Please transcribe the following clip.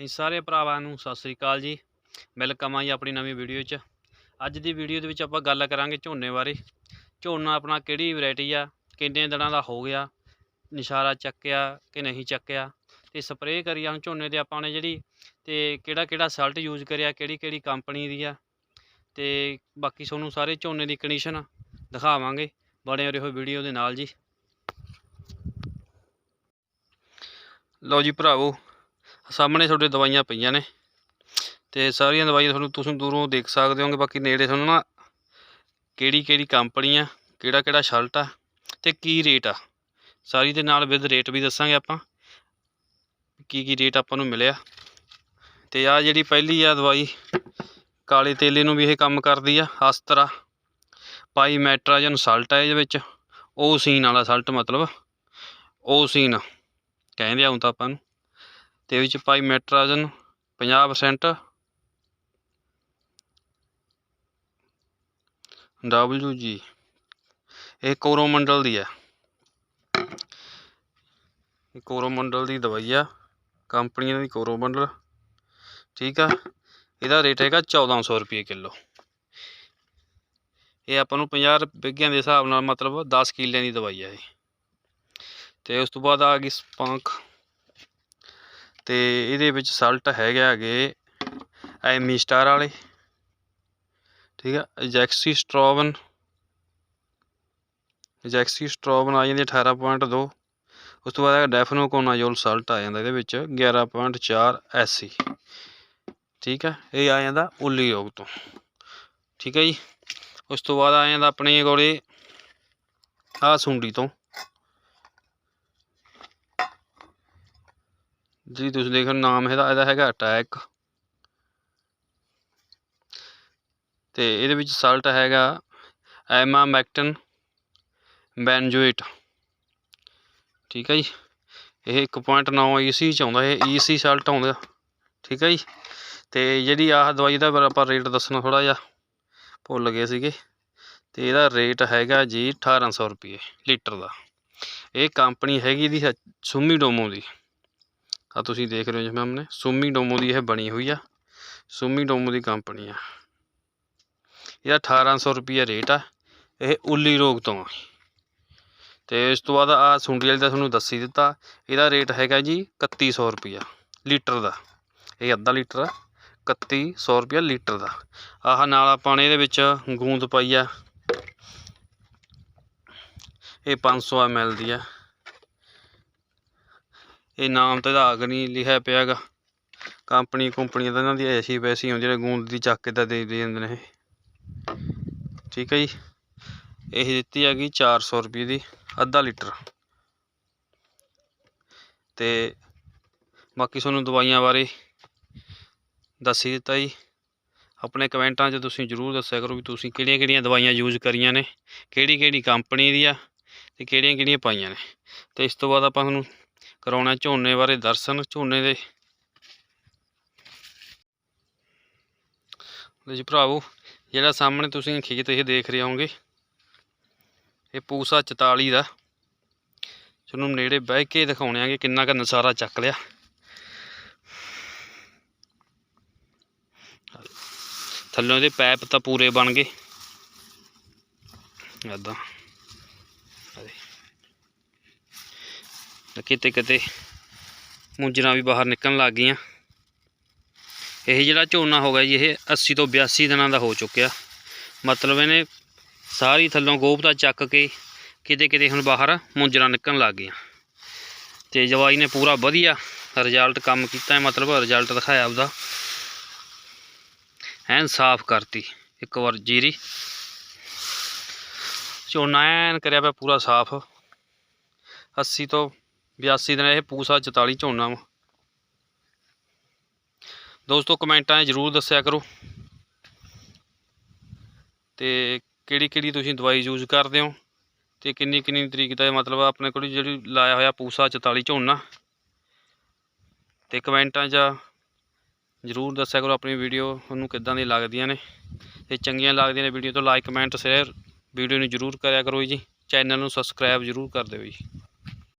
ਅਸੀਂ ਸਾਰੇ ਭਰਾਵਾਂ ਨੂੰ ਸਤਿ ਸ੍ਰੀ ਅਕਾਲ ਜੀ। ਵੈਲਕਮ ਆ ਜੀ ਆਪਣੀ ਨਵੀਂ ਵੀਡੀਓ 'ਚ। ਅੱਜ ਦੀ ਵੀਡੀਓ ਦੇ ਵਿੱਚ ਆਪਾਂ ਗੱਲ ਕਰਾਂਗੇ ਝੋਨੇ ਬਾਰੇ। ਝੋਨਾ ਆਪਣਾ ਕਿਹੜੀ ਵੈਰਾਈਟੀ ਆ, ਕਿੰਨੇ ਦਿਨਾਂ ਦਾ ਹੋ ਗਿਆ, ਨਿਸ਼ਾਰਾ ਚੱਕਿਆ ਕਿ ਨਹੀਂ ਚੱਕਿਆ। ਤੇ ਸਪਰੇਅ ਕਰੀ ਆ ਝੋਨੇ ਤੇ ਆਪਾਂ ਨੇ ਜਿਹੜੀ ਤੇ ਕਿਹੜਾ ਕਿਹੜਾ ਸਲਟ ਯੂਜ਼ ਕਰਿਆ, ਕਿਹੜੀ ਕਿਹੜੀ ਕੰਪਨੀ ਦੀ ਆ। ਤੇ ਬਾਕੀ ਤੁਹਾਨੂੰ ਸਾਰੇ ਝੋਨੇ ਦੀ ਕੰਡੀਸ਼ਨ ਦਿਖਾਵਾਂਗੇ ਬਣੇ ਰਹੋ ਵੀਡੀਓ ਦੇ ਨਾਲ ਜੀ। ਲਓ ਜੀ ਭਰਾਵੋ ਸਾਹਮਣੇ ਤੁਹਾਡੇ ਦਵਾਈਆਂ ਪਈਆਂ ਨੇ ਤੇ ਸਾਰੀਆਂ ਦਵਾਈਆਂ ਤੁਹਾਨੂੰ ਤੁਸੀਂ ਦੂਰੋਂ ਦੇਖ ਸਕਦੇ ਹੋਗੇ, ਬਾਕੀ ਨੇੜੇ ਤੁਹਾਨੂੰ ਨਾ ਕਿਹੜੀ ਕਿਹੜੀ ਕੰਪਨੀ ਆ, ਕਿਹੜਾ ਕਿਹੜਾ ਸ਼ਲਟ ਆ ਤੇ ਕੀ ਰੇਟ ਆ। ਸਾਰੀ ਦੇ ਨਾਲ ਵਿਦ ਰੇਟ ਵੀ ਦੱਸਾਂਗੇ ਆਪਾਂ ਕੀ ਕੀ ਰੇਟ ਆਪਾਂ ਨੂੰ ਮਿਲਿਆ। ਤੇ ਆ ਜਿਹੜੀ ਪਹਿਲੀ ਆ ਦਵਾਈ, ਕਾਲੇ ਤੇਲੇ ਨੂੰ ਵੀ ਇਹ ਕੰਮ ਕਰਦੀ ਆ, ਅਸਤਰਾ ਪਾਈ ਮੈਟਰਾਜਨ ਸਲਟ ਆ ਇਹਦੇ ਵਿੱਚ, ਉਹ ਸੀਨ ਵਾਲਾ ਸਲਟ ਮਤਲਬ ਓਸੀਨ ਕਹਿੰਦੇ ਆਉਂ ਤਾਂ ਆਪਾਂ ਨੂੰ। ਤੇ ਵਿੱਚ ਪਾਈ ਮੈਟਰਾਜਨ 50% ਡਬਲਯੂ ਜੀ ਇਹ ਕੋਰੋਮੰਡਲ ਦੀ ਹੈ। ਇਹ ਕੋਰੋਮੰਡਲ ਦੀ ਦਵਾਈ ਆ। ਕੰਪਨੀ ਦੀ ਕੋਰੋਮੰਡਲ। ਠੀਕ ਆ। ਇਹਦਾ ਰੇਟ ਹੈਗਾ 1400 ਰੁਪਏ ਕਿਲੋ। ਇਹ ਆਪਾਂ ਨੂੰ 50 ਬਿੱਗਿਆਂ ਦੇ ਹਿਸਾਬ ਨਾਲ ਮਤਲਬ 10 ਕਿੱਲਿਆਂ ਦੀ ਦਵਾਈ ਆ ਇਹ। ਤੇ ਉਸ ਤੋਂ ਬਾਅਦ ਆ ਗਈ ਸਪੰਕ। ਅਤੇ ਇਹਦੇ ਵਿੱਚ ਸਲਟ ਹੈਗੇ ਹੈਗੇ ਐਮੀ ਸਟਾਰ ਵਾਲੇ। ਠੀਕ ਆ ਜੈਕਸੀ ਸਟ੍ਰੋਬਨ ਜੈਕਸੀ ਸਟ੍ਰੋਬਨ ਆ ਜਾਂਦੀ 18.2 ਉਸ ਤੋਂ ਬਾਅਦ ਡੈਫਨੋਕੋਨਾਜੋਲ ਸਲਟ ਆ ਜਾਂਦਾ ਇਹਦੇ ਵਿੱਚ 11.4 ਐਸੀ ਠੀਕ ਆ, ਇਹ ਆ ਜਾਂਦਾ ਉੱਲੀ ਤੋਂ। ਠੀਕ ਹੈ ਜੀ, ਉਸ ਤੋਂ ਬਾਅਦ ਆ ਜਾਂਦਾ ਆਪਣੇ ਕੋਲੇ ਆ ਸੁੰਡੀ ਤੋਂ। ਜੀ, ਤੁਸੀਂ ਦੇਖ ਦੇਖੋ ਨਾਮ ਇਹਦਾ ਇਹਦਾ ਹੈਗਾ ਅਟੈਕ ਤੇ ਇਹਦੇ ਵਿੱਚ ਸਾਲਟ ਹੈਗਾ ਐਮਾਮੈਕਟਨ ਬੈਨਜੋਏਟ ਠੀਕ ਹੈ ਜੀ? ਇਹ 1.9 ਈਸੀ ਚ ਆਉਂਦਾ, ਇਹ ਈਸੀ ਸਾਲਟ ਆਉਂਦਾ। ਠੀਕ ਹੈ ਜੀ? ਤੇ ਜਿਹੜੀ ਆਹ ਦਵਾਈ ਦਾ ਫਿਰ ਆਪਾਂ ਰੇਟ ਦੱਸਣਾ ਥੋੜਾ ਜਿਹਾ, ਭੁੱਲ ਗਏ ਸੀਗੇ। ਤੇ ਇਹਦਾ ਰੇਟ ਹੈਗਾ ਜੀ 1800 ਰੁਪਏ ਲੀਟਰ ਦਾ। ਇਹ ਕੰਪਨੀ ਹੈਗੀ ਦੀ ਸੁਮੀ ਡੋਮੋ ਦੀ। ਆ ਤੁਸੀਂ ਦੇਖ ਰਹੇ ਹੋ ਜਿਵੇਂ ਸਾਹਮਣੇ, ਸੁਮੀ ਡੋਮੋ ਦੀ ਇਹ ਬਣੀ ਹੋਈ ਆ, ਸੁਮੀ ਡੋਮੋ ਦੀ ਕੰਪਨੀ ਆ। ਇਹਦਾ 1800 ਰੁਪਏ ਰੇਟ ਆ, ਇਹ ਉੱਲੀ ਰੋਗ ਤੋਂ ਆ। ਤੇ ਇਸ ਤੋਂ ਬਾਅਦ ਆ ਸੁੰਡੀ ਵਾਲੀ ਦਾ ਤੁਹਾਨੂੰ ਦੱਸੀ ਦਿੱਤਾ, ਇਹਦਾ ਰੇਟ ਹੈਗਾ ਜੀ 3100 ਰੁਪਿਆ ਲੀਟਰ ਦਾ। ਇਹ ਅੱਧਾ ਲੀਟਰ ਆ 3100 ਰੁਪਿਆ ਲੀਟਰ ਦਾ। ਆਹ ਨਾਲ ਆਪਾਂ ਨੇ ਇਹਦੇ ਵਿੱਚ ਗੂੰਦ ਪਾਈ ਆ। ਇਹ 500 ml ਦੀ ਆ। ਇਹ ਨਾਮ ਤੇ ਇਹਦਾ ਅਗ ਨਹੀਂ ਲਿਖਿਆ ਪਿਆਗਾ। ਕੰਪਨੀ ਕੰਪਨੀਆਂ ਤਾਂ ਇਹਨਾਂ ਦੀ ਐਸੀ ਵੈਸੀ ਹੁੰਦੀ ਨੇ ਗੂੰਦ ਦੀ ਚੱਕ ਕੇ ਤਾਂ ਦੇ ਦੇ ਜਾਂਦੇ ਨੇ ਠੀਕ ਹੈ ਜੀ। ਇਹ ਦਿੱਤੀ ਹੈਗੀ 400 ਰੁਪਏ ਦੀ, ਅੱਧਾ ਲੀਟਰ। ਤੇ ਬਾਕੀ ਤੁਹਾਨੂੰ ਦਵਾਈਆਂ ਬਾਰੇ ਦੱਸ ਹੀ ਦਿੱਤਾ ਜੀ। ਆਪਣੇ ਕਮੈਂਟਾਂ 'ਚ ਤੁਸੀਂ ਜਰੂਰ ਦੱਸਿਆ ਕਰੋ ਵੀ ਤੁਸੀਂ ਕਿਹੜੀਆਂ ਕਿਹੜੀਆਂ ਦਵਾਈਆਂ ਯੂਜ਼ ਕਰੀਆਂ ਨੇ ਕਿਹੜੀ ਕਿਹੜੀ ਕੰਪਨੀ ਦੀ ਆ ਤੇ ਕਿਹੜੀਆਂ ਕਿਹੜੀਆਂ ਪਾਈਆਂ ਨੇ। ਤੇ ਇਸ ਤੋਂ ਬਾਅਦ ਆਪਾਂ ਤੁਹਾਨੂੰ ਕਰਾਉਣਾ ਝੋਨੇ ਬਾਰੇ ਦਰਸ਼ਨ, ਝੋਨੇ ਦੇ। ਲਓ ਜੀ ਭਰਾਵੋ, ਜਿਹੜਾ ਸਾਹਮਣੇ ਤੁਸੀਂ ਖੇਤ ਇਹ ਦੇਖ ਰਹੇ ਹੋਗੇ ਇਹ ਪੂਸਾ 44 ਦਾ। ਤੁਹਾਨੂੰ ਨੇੜੇ ਬਹਿ ਕੇ ਦਿਖਾਉਣੇ ਆਗੇ ਕਿੰਨਾ ਕੁ ਨਜ਼ਾਰਾ ਚੱਕ ਲਿਆ। ਥੱਲੋਂ ਇਹਦੇ ਪੈਪ ਤਾਂ ਪੂਰੇ ਬਣ ਗਏ। ਇਦਾਂ ਕਿਤੇ ਕਿਤੇ ਮੁੰਜਰਾਂ ਵੀ ਬਾਹਰ ਨਿਕਲਣ ਲੱਗ ਗਈਆਂ। ਇਹ ਜਿਹੜਾ ਝੋਨਾ ਹੋ ਗਿਆ ਜੀ, ਇਹ 80 ਤੋਂ 82 ਦਿਨਾਂ ਦਾ ਹੋ ਚੁੱਕਿਆ। ਮਤਲਬ ਇਹਨੇ ਸਾਰੀ ਥੱਲੋਂ ਗੋਭਤਾ ਚੱਕ ਕੇ ਕਿਤੇ ਕਿਤੇ ਹੁਣ ਬਾਹਰ ਮੁੰਜਰਾਂ ਨਿਕਲਣ ਲੱਗ ਗਈਆਂ। ਤੇ ਜਵਾਈ ਨੇ ਪੂਰਾ ਵਧੀਆ ਰਿਜ਼ਲਟ ਕੰਮ ਕੀਤਾ ਹੈ, ਮਤਲਬ ਰਿਜ਼ਲਟ ਦਿਖਾਇਆ ਉਹਦਾ ਐਨ ਸਾਫ਼ ਕਰਤੀ, ਇੱਕ ਵਾਰ ਜੀਰੀ। ਝੋਨਾ ਐਨ ਕਰਿਆ ਪਿਆ ਪੂਰਾ ਸਾਫ਼। 80 ਤੋਂ 82 ਦਿਨ ਇਹ ਪੂਸਾ 44 ਝੋਨਾ ਵਾ। ਦੋਸਤੋ, ਕਮੈਂਟਾਂ 'ਚ ਜ਼ਰੂਰ ਦੱਸਿਆ ਕਰੋ। ਤੇ ਕਿਹੜੀ ਕਿਹੜੀ ਤੁਸੀਂ ਦਵਾਈ ਯੂਜ਼ ਕਰਦੇ ਹੋ? ਤੇ ਕਿੰਨੀ ਕਿੰਨੀ ਤਰੀਕ ਦਾ ਮਤਲਬ ਆਪਣੇ ਕੋਲ ਜਿਹੜੀ ਲਾਇਆ ਹੋਇਆ ਪੂਸਾ 44 ਝੋਨਾ। ਤੇ ਕਮੈਂਟਾਂ 'ਚ ਜ਼ਰੂਰ ਦੱਸਿਆ ਕਰੋ ਆਪਣੀ ਵੀਡੀਓ ਤੁਹਾਨੂੰ ਕਿੱਦਾਂ ਦੀ ਲੱਗਦੀਆਂ ਨੇ। ਤੇ ਚੰਗੀਆਂ ਲੱਗਦੀਆਂ ਨੇ ਵੀਡੀਓ ਤੋਂ ਲਾਈਕ, ਕਮੈਂਟ, ਸ਼ੇਅਰ ਵੀਡੀਓ ਨੂੰ ਜ਼ਰੂਰ ਕਰਿਆ ਕਰੋ ਜੀ। ਚੈਨਲ ਨੂੰ ਸਬਸਕ੍ਰਾਈਬ ਜ਼ਰੂਰ ਕਰ ਦਿਓ ਜੀ।